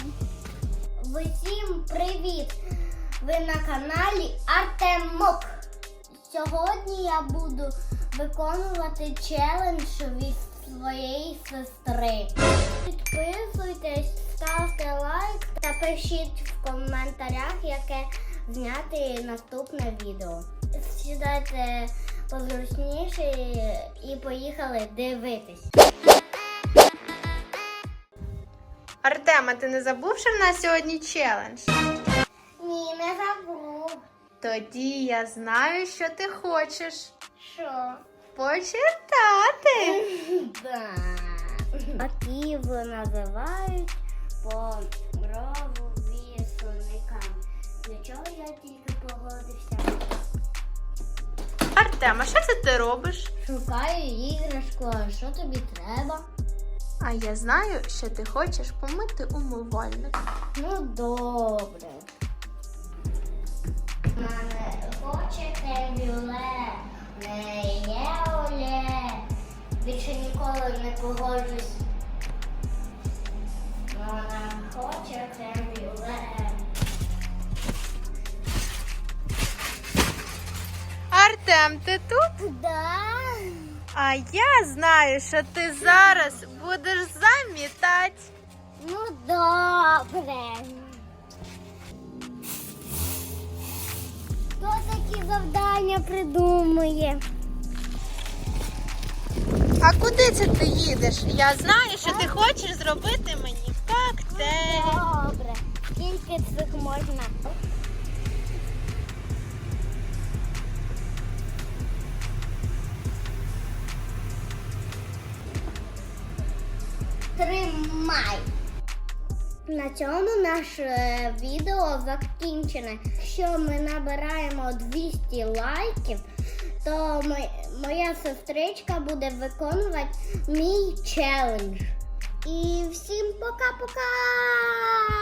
день. Всім привіт! Ви на каналі Артемок. Сьогодні я буду виконувати челендж від своєї сестри. Підписуйтесь, ставте лайк та пишіть в коментарях, яке зняти наступне відео. Сідайте позручніше і поїхали дивитись. Артема, ти не забув, що в нас сьогодні челендж? Ні, не забув. Тоді я знаю, що ти хочеш. Що? Почитати. Да. Аків називають помрові соникам. Для чого я тільки погодився? Артема, що це ти робиш? Шукаю іграшку, а що тобі треба? А я знаю, що ти хочеш помити умивальник. Ну добре. Мене хоче кевюле, не є оле. Більше ніколи не погоджусь. Вона хоче кевюле. Артем, ти тут? Да. А я знаю, що ти зараз будеш замітати. Ну добре. Хто такі завдання придумує? А куди це ти їдеш? Я знаю, що ти хочеш зробити мені Тримай. На цьому наше відео закінчене. Якщо ми набираємо 200 лайків, то моя сестричка буде виконувати мій челендж. І всім пока-пока!